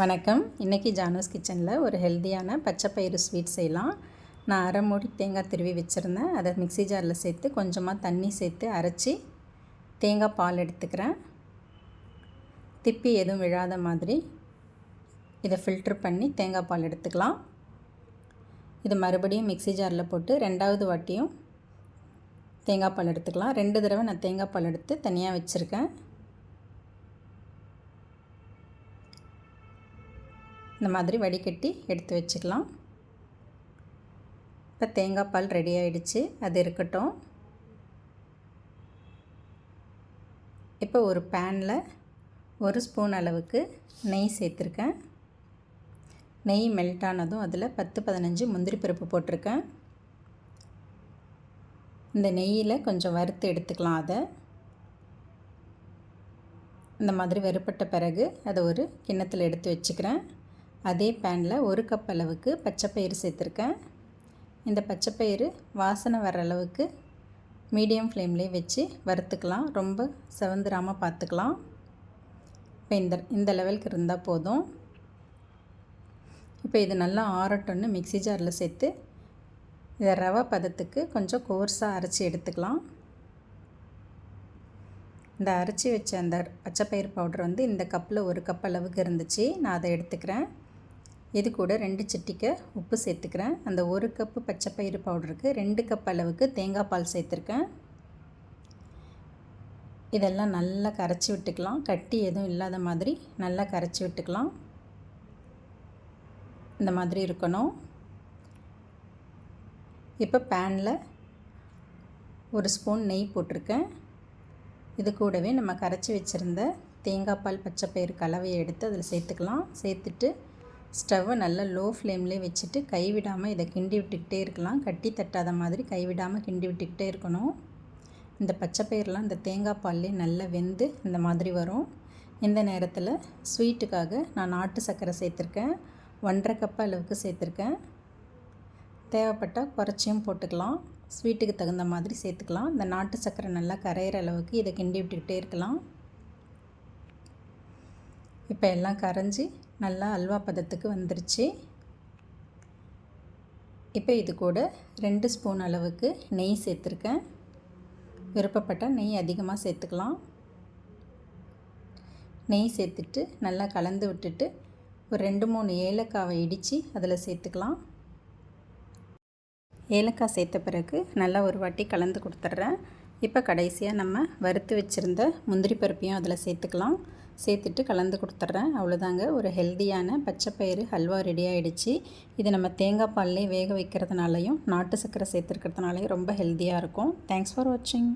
வணக்கம். இன்றைக்கி ஜானோஸ் கிச்சனில் ஒரு ஹெல்த்தியான பச்சை பயிறு ஸ்வீட் செய்யலாம். நான் அரை மூடி தேங்காய் திருவி வச்சுருந்தேன். அதை மிக்ஸி ஜாரில் சேர்த்து கொஞ்சமாக தண்ணி சேர்த்து அரைச்சி தேங்காய் பால் எடுத்துக்கிறேன். திப்பி எதுவும் விழாத மாதிரி இதை ஃபில்ட்ரு பண்ணி தேங்காய் பால் எடுத்துக்கலாம். இது மறுபடியும் மிக்ஸி ஜாரில் போட்டு ரெண்டாவது வாட்டியும் தேங்காய் பால் எடுத்துக்கலாம். ரெண்டு தடவை நான் தேங்காய் பால் எடுத்து தனியாக வச்சுருக்கேன். இந்த மாதிரி வடிகட்டி எடுத்து வச்சுக்கலாம். இப்போ தேங்காய் பால் ரெடி ஆகிடுச்சு அது இருக்கட்டும். இப்போ ஒரு பேனில் ஒரு ஸ்பூன் அளவுக்கு நெய் சேர்த்துருக்கேன். நெய் மெல்ட் ஆனதும் அதில் பத்து பதினஞ்சு முந்திரி பருப்பு போட்டிருக்கேன். இந்த நெய்யில் கொஞ்சம் வறுத்து எடுத்துக்கலாம் அதை. இந்த மாதிரி வெறுப்பட்ட பிறகு அதை ஒரு கிண்ணத்தில் எடுத்து வச்சுக்கிறேன். அதே பேனில் ஒரு கப் அளவுக்கு பச்சைப்பயிறு சேர்த்துருக்கேன். இந்த பச்சைப்பயிறு வாசனை வர அளவுக்கு மீடியம் ஃப்ளேம்லேயே வச்சு வறுத்துக்கலாம். ரொம்ப செவந்துராமல் பார்த்துக்கலாம் இப்போ இந்த இந்த லெவலுக்கு இருந்தால் போதும். இப்போ இது நல்லா ஆறட்டும்னு மிக்சி ஜாரில் சேர்த்து இதை ரவை பதத்துக்கு கொஞ்சம் கோர்ஸாக அரைச்சி எடுத்துக்கலாம். இந்த அரைச்சி வச்ச அந்த பச்சைப்பயிறு பவுடர் வந்து இந்த கப்பில் ஒரு கப் அளவுக்கு இருந்துச்சு. நான் அதை எடுத்துக்கிறேன். இது கூட ரெண்டு சிட்டிக்கை உப்பு சேர்த்துக்கிறேன். அந்த ஒரு கப்பு பச்சைப்பயிறு பவுடருக்கு ரெண்டு கப் அளவுக்கு தேங்காய் பால் சேர்த்துருக்கேன். இதெல்லாம் நல்லா கரைச்சி விட்டுக்கலாம். கட்டி எதுவும் இல்லாத மாதிரி நல்லா கரைச்சி விட்டுக்கலாம். இந்த மாதிரி இருக்கணும். இப்போ பேனில் ஒரு ஸ்பூன் நெய் போட்டிருக்கேன். இது கூடவே நம்ம கரைச்சி வச்சுருந்த தேங்காய் பால் பச்சைப்பயிறு கலவையை எடுத்து அதில் சேர்த்துக்கலாம். சேர்த்துட்டு ஸ்டவ்வை நல்லா லோ ஃப்ளேம்லேயே வச்சுட்டு கைவிடாமல் இதை கிண்டி விட்டுக்கிட்டே இருக்கலாம். கட்டி தட்டாத மாதிரி கைவிடாமல் கிண்டி விட்டுக்கிட்டே இருக்கணும். இந்த பச்சை பயிரெலாம் இந்த தேங்காய் பால்லே நல்லா வெந்து இந்த மாதிரி வரும். இந்த நேரத்தில் ஸ்வீட்டுக்காக நான் நாட்டு சர்க்கரை சேர்த்துருக்கேன். ஒன்றரை கப் அளவுக்கு சேர்த்துருக்கேன். தேவைப்பட்டால் குறைச்சியும் போட்டுக்கலாம். ஸ்வீட்டுக்கு தகுந்த மாதிரி சேர்த்துக்கலாம். இந்த நாட்டு சர்க்கரை நல்லா கரையிற அளவுக்கு இதை கிண்டி விட்டுக்கிட்டே இருக்கலாம். இப்போ எல்லாம் கரைஞ்சி நல்லா அல்வா பதத்துக்கு வந்துருச்சு. இப்போ இது கூட ரெண்டு ஸ்பூன் அளவுக்கு நெய் சேர்த்துருக்கேன். விருப்பப்பட்டால் நெய் அதிகமாக சேர்த்துக்கலாம். நெய் சேர்த்துட்டு நல்லா கலந்து விட்டுட்டு ஒரு ரெண்டு மூணு ஏலக்காவை இடித்து அதில் சேர்த்துக்கலாம். ஏலக்காய் சேர்த்த பிறகு நல்லா ஒரு வாட்டி கலந்து கொடுத்துட்றேன். இப்போ கடைசியாக நம்ம வறுத்து வச்சுருந்த முந்திரி பருப்பையும் அதில் சேர்த்துக்கலாம். சேர்த்துட்டு கலந்து கொடுத்துட்றேன். அவ்வளோதாங்க. ஒரு ஹெல்த்தியான பச்சைப்பயிறு ஹல்வா ரெடி ஆகிடுச்சு இது நம்ம தேங்காய் பால்லே வேக வைக்கிறதுனாலையும் நாட்டு சர்க்கரை சேர்த்துருக்கிறதுனாலையும் ரொம்ப ஹெல்த்தியாக இருக்கும். தேங்க்ஸ் ஃபார் வாட்சிங்